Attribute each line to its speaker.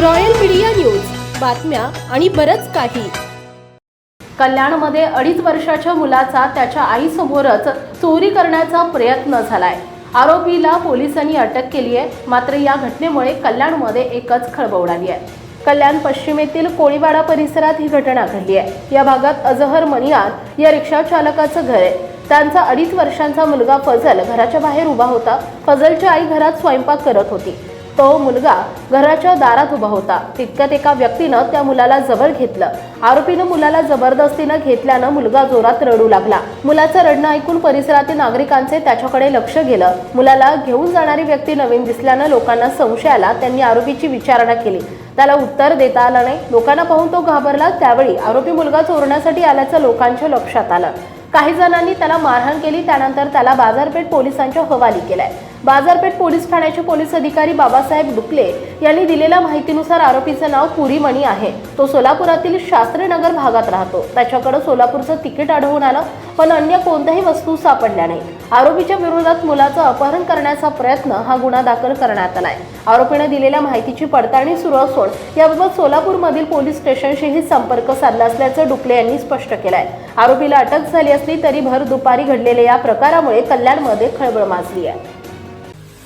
Speaker 1: Royal media news. बातम्या आणि बरंच काही. कल्याणमध्ये अडीच वर्षाच्या मुलाचा त्याच्या आईसमोरच चोरी करण्याचा प्रयत्न झालाय. आरोपीला पोलिसांनी अटक केली आहे. मात्र या घटनेमुळे कल्याणमध्ये एकच खळबळ उडाली आहे. कल्याण पश्चिमेतील कोळीवाडा परिसरात ही घटना घडली आहे. या भागात अजहर मणियार या रिक्षा चालकाचं घर आहे. त्यांचा अडीच वर्षांचा मुलगा फजल घराच्या बाहेर उभा होता. फजलची आई घरात स्वयंपाक करत होती. तो मुलगा घराच्या दारात उभा होता. तितक्यात एका व्यक्तीनं त्या मुलाला जबर घेतलं. आरोपीनं मुलाला जबरदस्तीनं घेतल्यानं मुलगा जोरात रडू लागला. मुलाचं रडणं ऐकून परिसरातील नागरिकांचे त्याच्याकडे लक्ष गेलं. मुलाला घेऊन जाणारी व्यक्ती नवीन दिसल्यानं लोकांना संशय आला त्यांनी आरोपीची विचारणा केली. त्याला उत्तर देता आलं नाही. लोकांना पाहून तो घाबरला. त्यावेळी आरोपी मुलगा चोरण्यासाठी आल्याचं लोकांच्या लक्षात आलं. काही जणांनी त्याला मारहाण केली. त्यानंतर त्याला बाजारपेठ पोलिसांच्या हवाली केलाय. बाजारपेठ पोलीस ठाण्याचे पोलीस अधिकारी बाबासाहेब डुकले यांनी दिलेल्या माहितीनुसार आरोपीचं नाव पुरीमणी आहे. तो सोलापुरातील शास्त्रीनगर भागात राहतो. त्याच्याकडे सोलापूरचं तिकीट आढळून आलं पण अन्य कोणत्याही वस्तू सापडल्या नाही. आरोपीच्या विरोधात मुलाचं अपहरण करण्याचा प्रयत्न हा गुन्हा दाखल करण्यात आलाय. आरोपीने दिलेल्या माहितीची पडताळणी सुरू असून याबाबत सोलापूरमधील पोलीस स्टेशनशीही संपर्क साधला असल्याचं डुकले यांनी स्पष्ट केलंय. आरोपीला अटक झाली असली तरी भर दुपारी घडलेल्या या प्रकारामुळे कल्याणमध्ये खळबळ माजली आहे